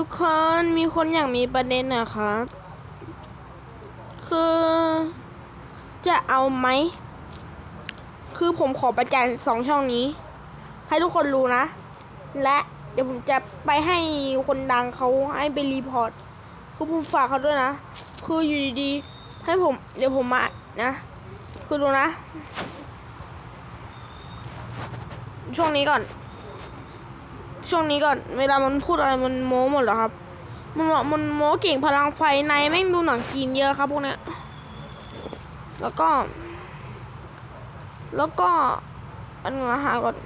ทุกคนมีคนอยากมีประเด็นนะครับ คือจะเอาไหม คือผมขอประจานสองช่องนี้ ให้ทุกคนรู้นะ และเดี๋ยวผมจะไปให้คนดังเขาให้ไปรีพอร์ต คือผมฝากเขาด้วยนะ คืออยู่ดีๆ ให้ผมเดี๋ยวผมมานะ คือดูนะ ช่วงนี้ก่อน ช่วงนี้ก่อนเวลามันพูดอะไรมันโม้หมดเหรอครับ มันบอกมันโม้เก่งพลังไฟในแม่งดูหนังจีนเยอะครับพวกเนี้ยแล้วก็ แล้วก็อันนึงนะหาก่อน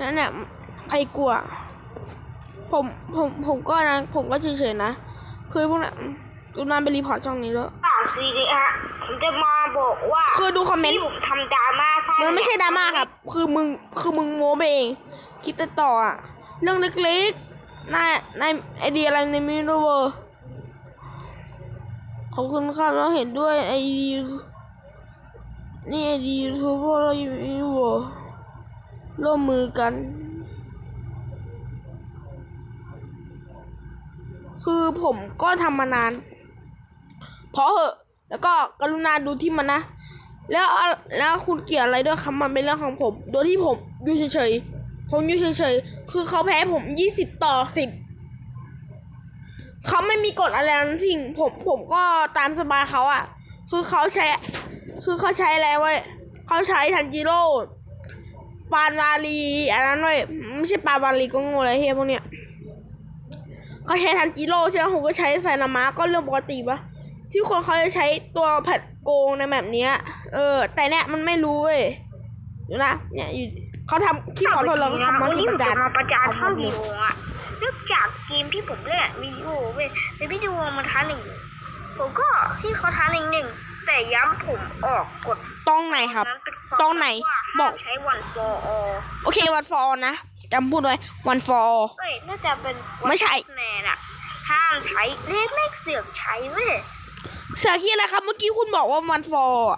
นั่นแหละใครกลัว ผมผมผมก็นะผมก็เฉยๆนะ คือพวกนั้นดูนานไปรีพอร์ตช่องนี้แล้ว ซีดีฮะผมจะมาบอกว่าคือดูคอมเมนต์ที่ผมทำดราม่าสร้างมันไม่ใช่ดราม่าครับ คือมึงคือมึงโม้ไปเองคลิปตัดต่ออะเรื่องเล็กๆในในไอเดียอะไรในมิโนเวอร์ขอบคุณครับเราเห็นด้วยไอเดียนี่ไอเดียทูบพวกเราอยู่มิโนเวอร์ร่วมมือกัน คือผมก็ทำมานาน เพราะเหอะ แล้วก็กรุณาดูที่มันนะ แล้วแล้วคุณเกลี่ยวอะไรด้วยครับมันเป็นเรื่องของผม โดยที่ผมอยู่เฉยๆ ผมอยู่เฉยๆ คือเขาแพ้ผมยี่สิบต่อสิบเขาไม่มีกฎอะไรทั้งสิ้นผมผมก็ตามสบายเขาอะคือเขาใช้ คือเขาใช้อะไรเว้เขาใช้ทันจิโร่ปานวาลีอันนั้นเว้ยไม่ใช่ปานวาลีก็โง่เลยเฮียพวกเนี้ยเขาใช้ทันจิโร่ใช่ไหมผมก็ใช้ไซนามะก็เรื่องปกติปะ ที่คนเขาจะใช้ตัวแพลตโกงในแบบเนี้ยเออ แต่เนี่ยมันไม่รู้เว้ยเดี๋ยวนะเนี่ยอยู่เขาทำคลิปขอโทษเราก็ทำมาวันคลินี้ปผปมระจาจะนมาประจานช่องวิดีโออะเนื่องจากเกมที่ผมเล่นอะวิดีโอเว้ยในวิดีโอมันท้าหนึ่งผมก็ที่เขาท้าหนึ่งหนึ่งแต่ย้ำผมออกกฎตรงไหนครับนั้นเป็นความตรงไหนว่าบอกห้ามใช้วันฟอร์อโอเควันฟอร์นะจำพูดไว้วันฟอร์เอ้ยน่าจะเป็นไม่ใช่แมนอะห้ามใช้เลขเลขเสือกใช้เว้ย เสือขี้อะไรครับ เมื่อกี้คุณบอกว่าวันฟอร์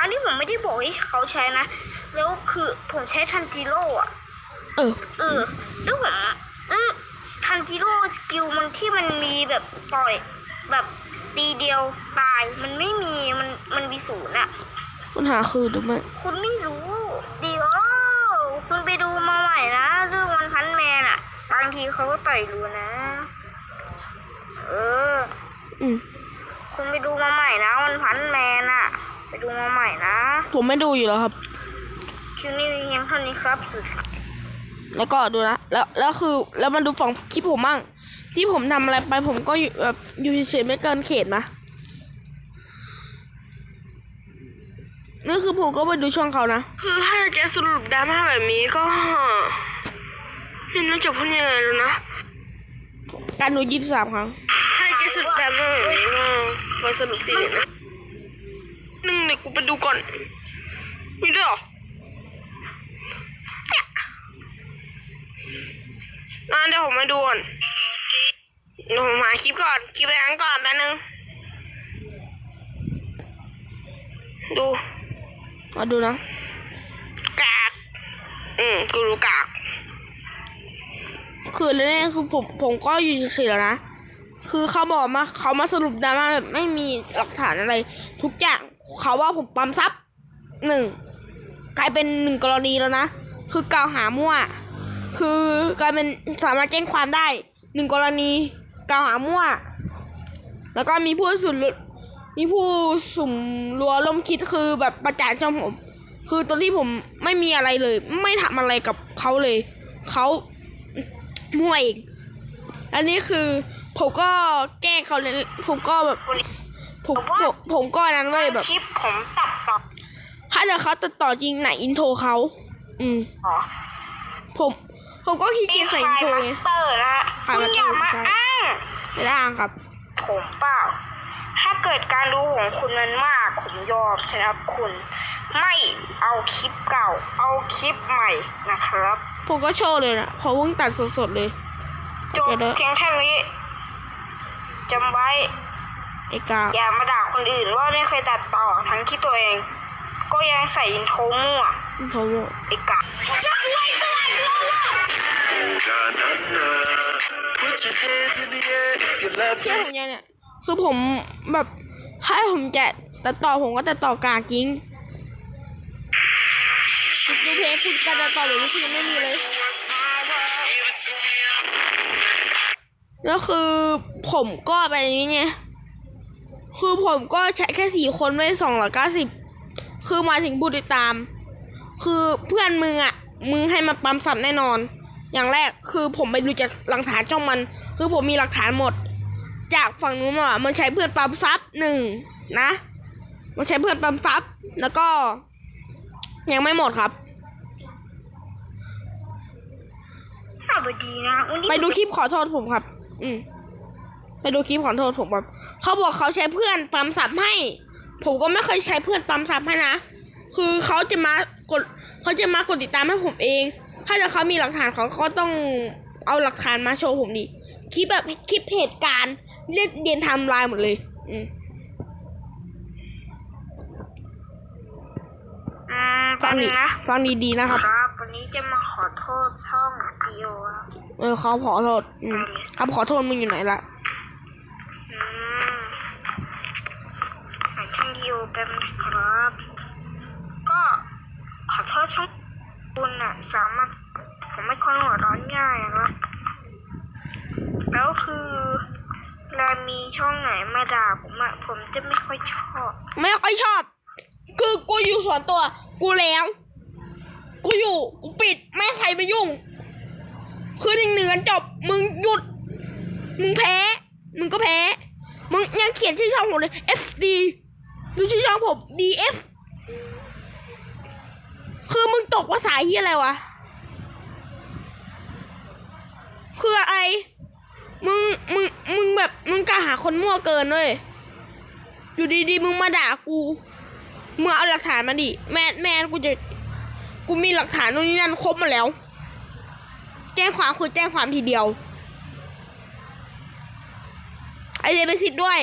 อันนี้ผมไม่ได้บอกให้เขาใช้นะ แล้วคือผมใช้ทันจิโร่อะเออ เออแล้วผมเออทันจิโร่สกิลมันที่มันมีแบบต่อย แบบตีเดียวตาย มันไม่มีมันมันมีศูนย์อะปัญหาคือดูไหมคุณไม่รู้ดีโอคุณไปดูมาใหม่นะเรื่องวันพันแมนอะบางทีเขาก็ต่อยรู้นะ เออ อืม คุณไปดูมาใหม่นะวันพันแมนอะไปดูมาใหม่นะผมไม่ดูอยู่แล้วครับคลิปนี้เพียงเท่านี้ครับสุดแล้วก็ดูนะแล้วแล้วคือแล้วมาดูฝั่งคลิปผมมั่งที่ผมทำอะไรไปผมก็อยู่แบบอยู่เฉยๆไม่เกินเขตนะนี่คือผมก็ไปดูช่องเขานะคือถ้าจะสรุปดราม่าแบบนี้ก็ไม่รู้จะพูดยังไงแล้วนะ การดูยี่สิบสามครั้งถ้าจสรุปดแบบนี้ก็มาสรุปตีนะหนึ่งเดี๋ยกูไปดูก่อน มีด้วยหรออ่าเดี๋ยวผมมาดูก่อนเดี๋ยวผมหาคลิปก่อน คลิปแรงก่อนแป๊บนึง ดู มาดูนะ กาก อืมกูรู้กาก คือเรื่องนี้คือผมผมก็อยู่เฉยๆแล้วนะ คือเขาบอกมาเขามาสรุปดราม่าแบบไม่มีหลักฐานอะไร ทุกอย่างเขาว่าผมปั๊มทรัพย์หนึ่งกลายเป็นหนึ่งกรณีแล้วนะ คือกล่าวหามั่ว คือกลายเป็นสามารถแจ้งความได้หนึ่งกรณีกล่าวหามั่ว แล้วก็มีผู้สุดมีผู้สุ่มรัวล้มคิดคือแบบประจานช่องผม คือตอนที่ผมไม่มีอะไรเลย ไม่ทำอะไรกับเขาเลยเขา มั่วเองอันนี้คือผมก็แกล้งเขาเลยผมก็แบบผมผมผมก็นั้นเว้ยแบบคลิปผมตัดต่อถ้าเดี๋ยวเขาตัดต่อจริงไหนอินโทรเขาอืมผมผมก็ขี้เกียจใส่อินโทรมาไงสเตอร์นะขายคุมาณสเตออร์ย่ามาใช่อ้างไม่ได้อ้างครับ ผมเปล่า ถ้าเกิดการดูของคุณมันมาก ผมยอมนะครับคุณ ไม่เอาคลิปเก่า เอาคลิปใหม่นะครับ ผมก็โชว์เลยนะเพราะเพิ่งตัดสดๆเลยจบเดี๋ยวนะเพียงแค่นี้จำไว้ไอ้กาอย่ามาด่าคนอื่นว่าไม่เคยตัดต่อทั้งที่ตัวเอง ก็ยังใส่อินโทรมั่วโทรโมไอ้กะ Put your hands in the air if you love เชื่อ me. ผมยังเนี่ยคือผมแบบถ้าผมจะตัดต่อผมก็ตัดต่อกากจริงดู เพลงคุณการตัดต่อเดี๋ยวนี้คุณยังไม่มีเลยแล้วคือผมก็ไปนี้ไง คือผมก็ใช้แค่สี่คนไม่สองร้อยเก้าสิบ คือมาถึงผู้ติดตาม คือเพื่อนมึงอะ่ะ มึงให้มาปั๊มสับแน่นอน อย่างแรกคือผมไปดูจากหลักฐานช่องมัน คือผมมีหลักฐานหมด จากฝั่งนู้นอะมันใช้เพื่อนปั๊มซับหนึ่งนะมันใช้เพื่อนปั๊มซับแล้วก็ยังไม่หมดครับ สวัสดีนะวันนี้ไปดูคลิปขอโทษผมครับ อืมไปดูคลิปขอโทษผมครับเขาบอกเขาใช้เพื่อนปั๊มสับให้ ผมก็ไม่เคยใช้เพื่อนปั๊มสับให้นะ คือเขาจะมากดเขาจะมากดติดตามให้ผมเอง ถ้าเกิดเขามีหลักฐานเขาก็ต้องเอาหลักฐานมาโชว์ผมดิคลิปแบบคลิปเหตุการณ์เรียกเรียนไทม์ไลน์หมดเลย อืมอืมฟัฟังงดีนะฟังดีๆนะครับ ครับ วันนี้จะมา ขอโทษช่องดิโอครับเออเขาขอโทษอืมคำขอโทษมึงอยู่ไหนล่ะอืมหาช่องดิโอแป๊บนะครับ ก็ขอโทษช่องคุณน่ะสามารถผมไม่คนหัวร้อนง่ายอะครับ แล้วคือเวลามีช่องไหนมาด่าผมอะผมจะไม่ค่อยชอบ ไม่ค่อยชอบ คือกูอยู่ส่วนตัว กูแล้ว กูอยู่กูปิดไม่ใครมายุ่ง คือหนึ่งหนึ่งกันจบมึงหยุด มึงแพ้ มึงก็แพ้ มึงยังเขียนชื่อช่องผมเลย SD ดูชื่อช่องผม DF คือมึงตกภาษาเฮียอะไรวะ คืออะไร มึง มึง มึงแบบ มึงกล้าหาคนมั่วเกินเว้ยอยู่ดีๆ มึงมาด่ากู มึงเอาหลักฐานมาดิ แม่แม่กูจะ กูมีหลักฐานนู่นนี่นั่นครบหมาแล้ว แจ้งความคือแจ้งความทีเดียว ไอเดนไปสิทธิ์ด้วย